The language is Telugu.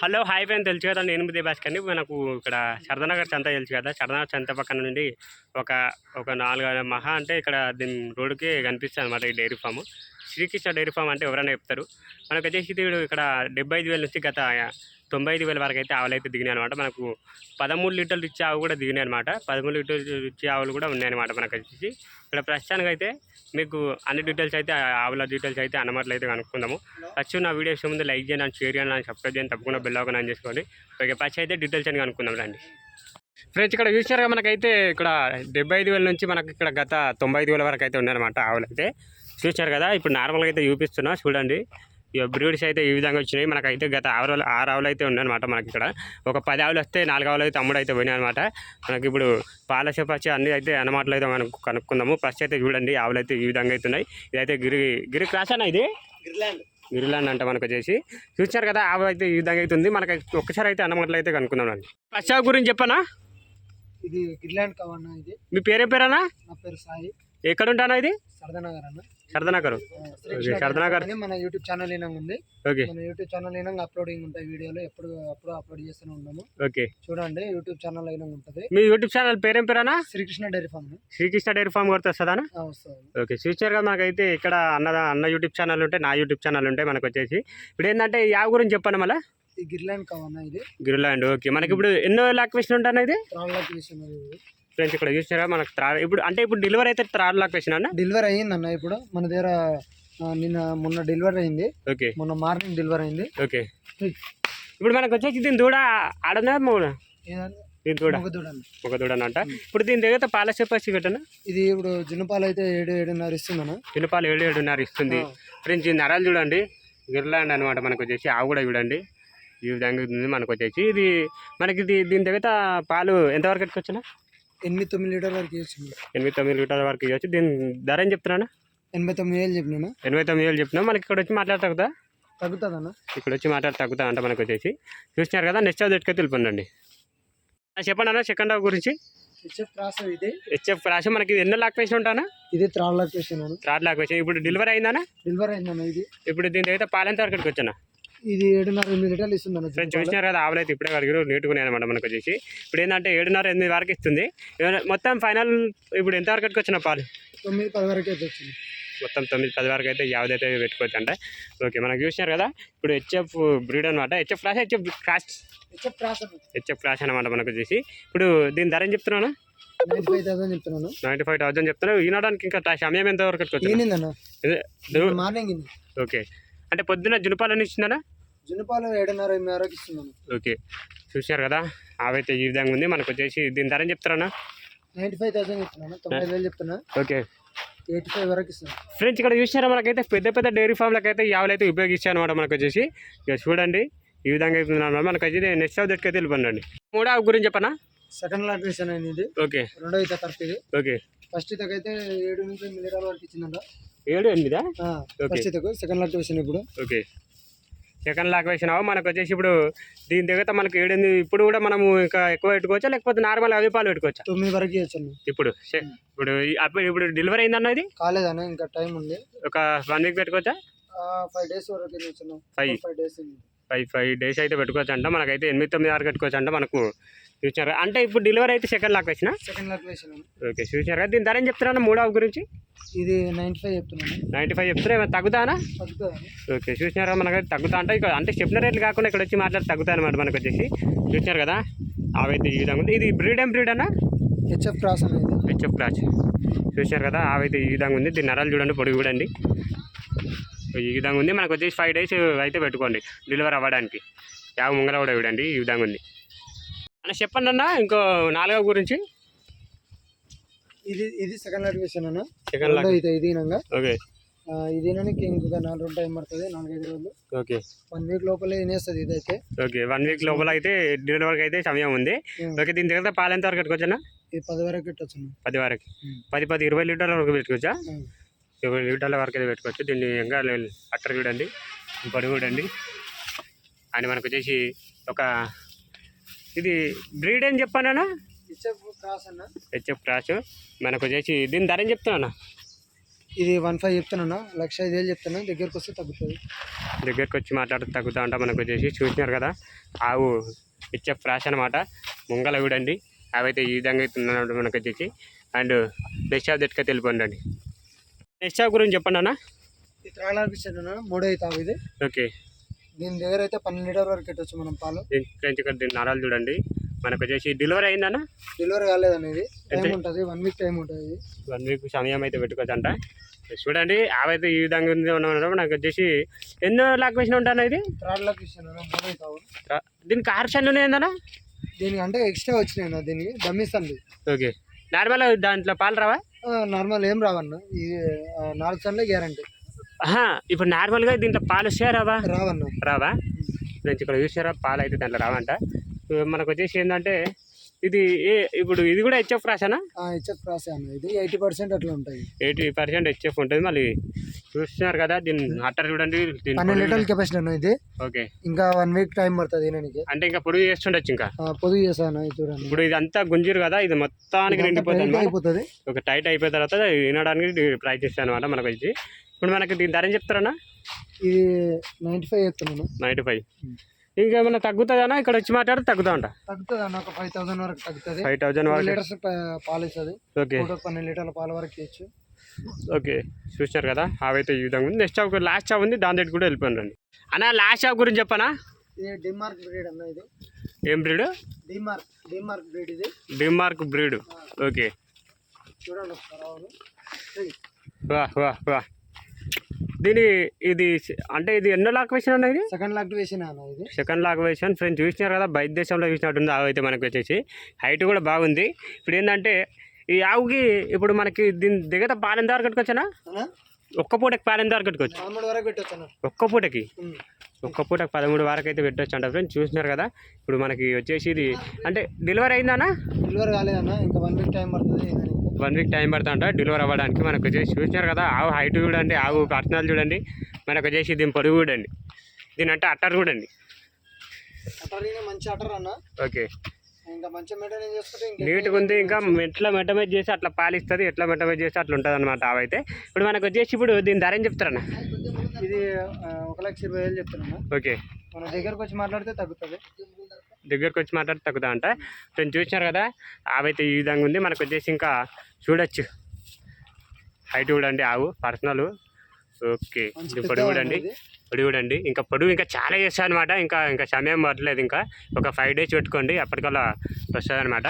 హలో హాయ్ ఫ్రెండ్ తెలుసు కదా నేను బుద్ధి భాస్కర్ని మనకు ఇక్కడ శరదనగర్ సంత తెలుసు కదా. శరదనగర్ సంత పక్కన నుండి ఒక ఒక నాలుగు మహా అంటే ఇక్కడ దీని రోడ్డుకి కనిపిస్తుంది అనమాట ఈ dairy farm. Srikrishna dairy farm అంటే ఎవరైనా చెప్తారు. మనకు వచ్చేసి వీడు ఇక్కడ డెబ్బై ఐదు వేల నుంచి గత తొంభై ఐదు వేల వరకు అయితే ఆవులు అయితే దిగినాయి అనమాట మనకు పదమూడు లీటర్లు ఇచ్చే ఆవు కూడా దిగినాయి అనమాట పదమూడు లీటర్లు ఇచ్చే ఆవులు కూడా ఉన్నాయన్నమాట మనకు వచ్చేసి. ఇక్కడ ప్రస్తుతానికి అయితే మీకు అన్ని డీటెయిల్స్ అయితే ఆవుల డీటెయిల్స్ అయితే అన్నమాటలు అయితే కనుక్కుందాము. ఫస్ట్ నా వీడియోస్ ముందు లైక్ చేయండి షేర్ చేయండి సబ్స్క్రైబ్ చేయండి తప్పకుండా బెల్ అవ్వకుండా చేసుకోండి. ఓకే ఫస్ట్ అయితే డీటెయిల్స్ అని కనుక్కుందాం రండి. ఫ్రెండ్స్ ఇక్కడ చూసినారుగా మనకైతే ఇక్కడ డెబ్బై ఐదు వేల నుంచి మనకి ఇక్కడ గత తొంభై ఐదు వేల వరకు అయితే ఉన్నాయన్నమాట ఆవులు అయితే. చూసినారు కదా ఇప్పుడు నార్మల్గా అయితే చూపిస్తున్నా చూడండి. ఇక బ్రీడ్స్ అయితే ఈ విధంగా వచ్చినాయి. మనకైతే గత ఆరు ఆరు ఆవులు అయితే ఉన్నాయన్నమాట మనకి ఇక్కడ. ఒక పది ఆవులు వస్తే నాలుగు ఆవులు అయితే అమ్ముడు అయితే పోయినాయి అనమాట మనకి ఇప్పుడు పాల చెప్పచ్చి అన్ని అయితే అన్నమాటలు అయితే మనం కనుక్కుందాము. ఫస్ట్ అయితే చూడండి ఆవులు అయితే ఈ విధంగా అయితే ఉన్నాయి. ఇదైతే గిరి గిరి క్రాస్ అన్న ఇది? గిరిలాండ్. అంట మనకు వచ్చేసి. చూసారు కదా ఆవు అయితే ఈ విధంగా అయితే ఉంది. మనకి ఒక్కసారి అయితే అన్నమాటలు అయితే కనుక్కుందాం అండి. ఫస్ట్ ఆవు గురించి చెప్పనా? ఇది గిర్లాండ్ కవన్న ఇది. మీ పేరే పేరేనా నా పేరు సాయి. ఎక్కడ ఉంటానా ఇది? సరదానగర్ అన్న. సరదనగర్. అని మన యూట్యూబ్ ఛానల్ ఏనంగా ఉంది. ఓకే. మన యూట్యూబ్ ఛానల్ ఏనంగా అప్లోడింగ్ ఉంటాయి వీడియోలు. ఎప్పుడు అప్పుడు అప్లోడ్ చేస్తూనే ఉన్నాము. ఓకే. చూడండి యూట్యూబ్ ఛానల్ అయినా ఉంటుంది. మీ యూట్యూబ్ ఛానల్ పేరేం పేరేనా Srikrishna dairy farm. Srikrishna dairy farm కొడితే వస్తుందా. ఓకే ఫ్యూచర్గా మనకైతే ఇక్కడ అన్న అన్న యూట్యూబ్ ఛానల్ ఉంటాయి నా యూట్యూబ్ ఛానల్ ఉంటాయి మనకు వచ్చేసి. ఇప్పుడు ఏంటంటే ఆవు గురించి చెప్పండి మళ్ళీ. గిర్లాండ్ కవన్న ఇది. గిరిలాండ్ ఓకే. మనకి ఇప్పుడు ఎన్నో లాక్వేషన్ ఉంటాను ఇది? ఫ్రెండ్స్ ఇక్కడ చూసినారా? మనకు త్రా ఇప్పుడు అంటే ఇప్పుడు డెలివరీ అయితే థర్డ్ లాక్వేషన్ అన్న డెలివరీ అయ్యింది అన్న ఇప్పుడు మన దగ్గర నిన్న మొన్న డెలివరీ అయింది. ఓకే. మొన్న మార్నింగ్ డెలివరీ అయింది. ఓకే. ఇప్పుడు మనకు వచ్చేసి దీని దూడ ఆడనా మూడ? దీని దూడ. ఒక దూడ దూడనంట ఇప్పుడు దీని దగ్గర పాల చెప్పేసి పెట్టనా? ఇది ఇప్పుడు జున్నుపాలు అయితే ఏడు ఏడున్నర ఇస్తుందన్న. చిన్నపాలు ఏడు ఏడున్నర ఇస్తుంది. ఫ్రెండ్స్ ఈ నరాలు చూడండి. గిర్లాండ్ అనమాట మనకు వచ్చేసి. ఆవు కూడా చూడండి. ఈ విధంగా మనకు వచ్చేసి. ఇది మనకి దీని దగ్గర పాలు ఎంతవరకు ఎట్టుకొచ్చిన ఎనిమిది తొమ్మిది లీటర్ వరకు ఇస్తుంది ఎనిమిది తొమ్మిది లీటర్ల వరకు ఇవ్వచ్చు దీని ధర ఏం చెప్తున్నాను ఎనభై తొమ్మిది వేలు చెప్పినా ఎనభై తొమ్మిది వేలు చెప్పినా మనకి ఇక్కడ వచ్చి మాట్లాడతా తగ్గుతుందన్న ఇక్కడ వచ్చి మాట్లాడి తగ్గుతా అంట మనకు వచ్చేసి. చూసినారు కదా నెక్స్ట్ అది ఎట్టుకొని తెలిపండి చెప్పండి అన్న సెకండ్ హాఫ్ గురించి. హెచ్ఎఫ్ క్రాస్ ఇది. హెచ్ఎఫ్ రాసి మనకి ఎన్నో లాక్వేషన్ ఉంటానా ఇది త్రాడ్ లొకేషన్ అన్న. థర్డ్ లాక్వేషన్ ఇప్పుడు డెలివరీ అయిందానా డెలివరీ అయిందన్న ఇది. ఇప్పుడు దీని దగ్గర పాలు ఎంత వరకు వచ్చానా ఇది ఏడున్నర ఎనిమిది లీటర్లు ఇస్తుందన్న ఫ్రెండ్స్ చూసినారు కదా ఆవులు అయితే ఇప్పుడే అడిగారు నీటుకున్నాయి అనమాట మనకు వచ్చేసి. ఇప్పుడు ఏంటంటే ఏడున్నర ఎనిమిది వరకు ఇస్తుంది. మొత్తం ఫైనల్ ఇప్పుడు ఎంత వరకు వచ్చిన పాలు? తొమ్మిది పది వరకు అయితే వచ్చింది. మొత్తం తొమ్మిది పది వరకు అయితే యావదైతే పెట్టుకోవచ్చు అంట. ఓకే మనకు చూసినారు కదా ఇప్పుడు హెచ్ఎఫ్ బ్రీడ్ అనమాట HF cross HF cross. HF cross HF cross అనమాట మనకు వచ్చేసి. ఇప్పుడు దీని ధర ఏం చెప్తున్నాను నైన్టీ ఫైవ్ థౌసండ్ చెప్తున్నాను. నైంటీ ఫైవ్ థౌసండ్ చెప్తున్నాను ఈనడానికి ఇంకా సమయం ఎంత వరకు మార్నింగ్ ఓకే. అంటే పొద్దున్న జునుపాలని ఇచ్చిందనా జున్నుపాలు ఏడున్నర ఎనిమిది వరకు ఇస్తున్నాను. ఓకే. చూశారు కదా? ఆవైతే ఈ విధంగా ఉంది. మనకు వచ్చేసి దీని ధర నైన్టీ ఫైవ్ థౌసండ్ చెప్తున్నాను. తొంభై వేలు చెప్తున్నా. ఓకే. ఎయిటీ ఫైవ్ వరకు ఇస్తాను ఫ్రెండ్స్ ఇక్కడ చూసినారా? మనకైతే పెద్ద పెద్ద డైరీ ఫామ్లకు అయితే ఈ ఆవులు అయితే ఉపయోగించాయి అనమాట మనకు వచ్చేసి. ఇక చూడండి ఈ విధంగా అవుతుంది అనమాట మనకు అయితే నెక్స్ట్ ఆఫ్ దట్కైతే వెళ్ళిపోండి మూడో ఆవు గురించి చెప్పనా? సెకండ్ లాటేషన్ అయింది ఇది ఓకే. రెండో ఇత కరెక్ట్ ఇది. ఓకే. ఫస్ట్ ఇతకైతే ఏడు నుంచి ఎనిమిది లీటర్ల వరకు ఇచ్చిందంట. ఏడు ఎనిమిదా? ఫస్ట్ ఇతకు సెకండ్ లాటేషన్ ఇప్పుడు. ఓకే. సెకండ్ లాక్ వేసినావు? మనకు వచ్చేసి ఇప్పుడు దీని దగ్గర మనకు ఏడు ఎనిమిది ఇప్పుడు కూడా మనము ఇంకా ఎక్కువ పెట్టుకోవచ్చా? లేకపోతే నార్మల్ అవి పాలు పెట్టుకోవచ్చా? తొమ్మిది వరకు ఇవ్వచ్చు ఇప్పుడు ఇప్పుడు ఇప్పుడు డెలివరీ అయిందన్న ఇది? కాలేదన్న ఇంకా టైం ఉంది. ఒక వన్ వీక్ పెట్టుకోవచ్చా? ఫైవ్ డేస్ వరకు Five. Five. Days five five days అయితే పెట్టుకోవచ్చు అంట మనకైతే ఎనిమిది తొమ్మిది వరకు పెట్టుకోవచ్చు అంట మనకు. చూసినారు? అంటే ఇప్పుడు డెలివరీ అయితే సెకండ్ లాక్ వేసిన? సెకండ్ లాటేషన్ ఓకే చూసినారు? కదా దీని ధర ఏం చెప్తున్నాను మూడో ఆవు గురించి? ఇది నైన్టీ ఫైవ్ చెప్తున్నాను. నైంటీ ఫైవ్ చెప్తున్నా ఏమైనా తగ్గుతానా? ఓకే చూసినారా? మనకైతే తగ్గుతా అంటే ఇక్కడ అంటే చెప్పిన రేట్లు కాకుండా ఇక్కడ వచ్చి మాట్లాడి తగ్గుతాయి అనమాట మనకు వచ్చేసి. చూసినారు కదా? ఆవైతే ఈ విధంగా ఉంది. ఇది బ్రీడ్ ఏం బ్రీడ్ అన్న? హెచ్ఎఫ్ క్రాస్ అనేది హెచ్ఎఫ్ క్లాచ్ చూసినారు కదా? ఆవైతే ఈ విధంగా ఉంది. దీని నరాలు చూడండి పొడుగు చూడండి ఈ విధంగా ఉంది. మనకు వచ్చేసి ఫైవ్ డేస్ అయితే పెట్టుకోండి. డెలివరీ అవ్వడానికి. యావ ముంగల కూడా చూడండి ఈ విధంగా ఉంది. అన్న చెప్పండి అన్న ఇంకో నాలుగో గురించి. ఇది ఇది సెకండ్ లాటేషన్ అన్న. సెకండ్ లాక్ ఇది ఇదినంగా. ఓకే ఇదేనానికి ఇంకొక నాలుగు రోజులు టైం పడుతుంది నాలుగైదు రోజులు. ఓకే వన్ వీక్ లోపలే తినేస్తుంది ఇదైతే. ఓకే వన్ వీక్ లోపల అయితే డెలివరీకి అయితే సమయం ఉంది. ఓకే దీని దగ్గర పాలు ఎంత వరకు పెట్టుకోవచ్చా ఇది పది వరకు పెట్టచ్చు పది వరకు. ఉం. పది పది ఇరవై లీటర్ల వరకు పెట్టుకోవచ్చా? లీటర్ల వరకు అయితే పెట్టుకోవచ్చు. దీన్ని ఇంకా అట్టర్ చూడండి. పొడి చూడండి. అని మనకు వచ్చేసి ఒక ఇది బ్రీడ్ ఏం చెప్పానా హెచ్ఎఫ్ క్రాస్ అన్న. HF cross. మనకు వచ్చేసి దీని ధర ఏం చెప్తున్నా ఇది వన్ ఫైవ్ చెప్తానన్నా లక్ష ఐదు వేలు చెప్తాను దగ్గరకు వస్తే తగ్గుతుంది. దగ్గరికి వచ్చి మాట్లాడితే తగ్గుతా ఉంటా మనకు వచ్చేసి. చూసినారు కదా ఆవు ఇచ్చే ఫ్రాష్ అనమాట ముంగల చూడండి. అవైతే ఈ విధంగా అయితే మనకు వచ్చేసి. అండ్ నెక్స్ట్ షాప్ దగ్గరికి వెళ్ళిపోండి నెక్స్ట్ షాప్ గురించి చెప్పండి అన్న. ఇది త్రాళాలకు ఇచ్చాను మూడో అవుతావు ఇది. ఓకే. దీని దగ్గర అయితే పన్నెండు లీటర్ వరకు పెట్టవచ్చు మనం పాలు. దీని ఫ్రెండ్స్ ఇక్కడ దీని నరాలు చూడండి. మనకు వచ్చేసి డెలివరీ అయిందన్న డెలివరీ కాలేదనేది టైం అంటే- ఉంటుంది వన్ వీక్ టైం ఉంటుంది వన్ వీక్ సమయం అయితే పెట్టుకోవచ్చు అంట చూడండి అవైతే ఈ విధంగా ఉంది ఉన్నప్పుడు నాకు వచ్చేసి ఎన్నో లాక్వేషన్ ఉంటాను ఇది? ఇచ్చాను మూడో అవుతావు దీనికి అంటే ఎక్స్ట్రా వచ్చినాయి అన్న దీనికి దమ్మిస్తుంది. ఓకే. నార్మల్ దాంట్లో పాలు రావా? నార్మల్ ఏం రావన్న. నాలుగు సన్లే గ్యారంటీ ఇప్పుడు నార్మల్గా దీంట్లో పాలు వస్తాయా రావా రావన్న. రావా? ఫ్రెండ్స్ ఇక్కడ చూసారా పాలు అయితే దాంట్లో రావంట. మనకు వచ్చేసి ఏంటంటే ఇది ఏ ఇప్పుడు ఇది కూడా హెచ్ఎఫ్ రాసానా హెచ్ఎఫ్ అన్న ఇది ఎయిటీ పర్సెంట్ అట్లా ఉంటాయి. ఎయిటీ పర్సెంట్ హెచ్ఎఫ్ ఉంటుంది. మళ్ళీ చూస్తున్నారు కదా దీని అట్టర్ చూడండి పన్నెండు లీటర్ల పొడుగు- కెపాసిటీ ఇది. ఓకే. ఇంకా వన్ వీక్ టైం పడుతుంది తినడానికి. అంటే ఇంకా పొడుగు చేస్తుండొచ్చు ఇంకా? పొదుగు చేస్తాను చూడండి. ఇప్పుడు ఇది అంతా గుంజీరు కదా ఇది మొత్తానికి నిండిపోతుంది. అయిపోతుంది. ఒక టైట్ అయిపోయిన తర్వాత వినడానికి ప్రయత్నిస్తాను అనమాట మనకు వచ్చి ఇప్పుడు మనకి దీని ధర చెప్తారన్నా? ఇది నైంటీ ఫైవ్ చెప్తున్నాను. నైంటీ ఫైవ్ ఇంకేమైనా తగ్గుతుందన్నా? ఇక్కడ వచ్చి మాట్లాడితే తగ్గుతా ఉంటా తగ్గుతుంది అన్న ఒక ఫైవ్ థౌసండ్ వరకు తగ్గుతుంది. ఫైవ్ వరకు. లీటర్స్ పాలు ఇస్తుంది ఓకే. పన్నెండు లీటర్ల పాల వరకు ఇచ్చు ఓకే. చూసారు కదా అవైతే ఈ విధంగా ఉంది. నెక్స్ట్ ఒక లాస్ట్ షాప్ ఉంది దాని దగ్గర కూడా వెళ్ళిపోయాను రండి అన్న లాస్ట్ షాప్ గురించి చెప్పనా? డిమార్క్ బ్రీడ్ అన్న ఇది. ఏం బ్రీడ్? డిమార్క్ డిమార్క్ బ్రీడ్ ఇది. డిమార్క్ బ్రీడ్. ఓకే. చూడండి వా వా. దీని ఇది అంటే ఇది ఎన్నో లాక్వేషన్ అన్న ఇది? సెకండ్ అన్న ఇది. సెకండ్ లాక్వేషన్ ఫ్రెండ్స్ చూసినారు కదా బయట దేశంలో చూసినట్టుంది ఆవు అయితే మనకు వచ్చేసి. హైట్ కూడా బాగుంది. ఇప్పుడు ఏంటంటే ఈ ఆవుకి ఇప్పుడు మనకి దీని దగ్గర పాలెం దారి కట్టుకోవచ్చనా అన్న? ఒక్క పూటకి పదమూడు వరకు పెట్టచ్చు అన్న. ఒక్క పూటకి. ఒక్క పూటకి పదమూడు వరకు అయితే పెట్టొచ్చు అంట ఫ్రెండ్స్. చూసినారు కదా? ఇప్పుడు మనకి వచ్చేసి ఇది అంటే డెలివరీ అయిందనా డెలివరీ కాలేదన్న ఇంకా వన్ వీక్ టైం పడుతుంది. వన్ వీక్ టైం డెలివరీ అవ్వడానికి. మనకు వచ్చేసి చూసినారు కదా ఆవు హైట్ చూడండి ఆవు పర్సనల్ చూడండి. మనకు వచ్చేసి దీని పొడుగు చూడండి. దీని అంటే అట్టర్ చూడండి. అటర్ మంచి అటర్ అన్న. ఓకే. ఇంకా మంచి మెయింటైన్ చేసుకుంటే ఇంకా నీట్గా ఉంది ఇంకా ఎట్లా మెటమైజ్ చేసి అట్లా పాలిస్తుంది ఎట్లా మెటమైజ్ చేసి అట్లా ఉంటుంది అనమాట అవైతే ఇప్పుడు మనకు వచ్చేసి ఇప్పుడు దీని ధర ఏం చెప్తారన్న? ఇది ఒక లక్ష ఇరవై వేలు చెప్తున్నా ఓకే. మన దగ్గరకు వచ్చి మాట్లాడితే తగ్గుతుంది. దగ్గరకు వచ్చి మాట్లాడితే తగ్గుతా అంట. ఫ్రెండ్స్ చూసినారు కదా అవైతే ఈ విధంగా ఉంది. మనకు వచ్చేసి ఇంకా చూడొచ్చు. హైట్ చూడండి ఆవు పర్సనల్ ఓకే. ఇది పొడుగు ఇది. పొడుగు చూడండి ఇంకా పొడుగు ఇంకా చాలా చేస్తాను అనమాట ఇంకా ఇంకా సమయం పడలేదు ఇంకా ఒక ఫైవ్ డేస్ పెట్టుకోండి. అప్పటికల్లా వస్తుంది అనమాట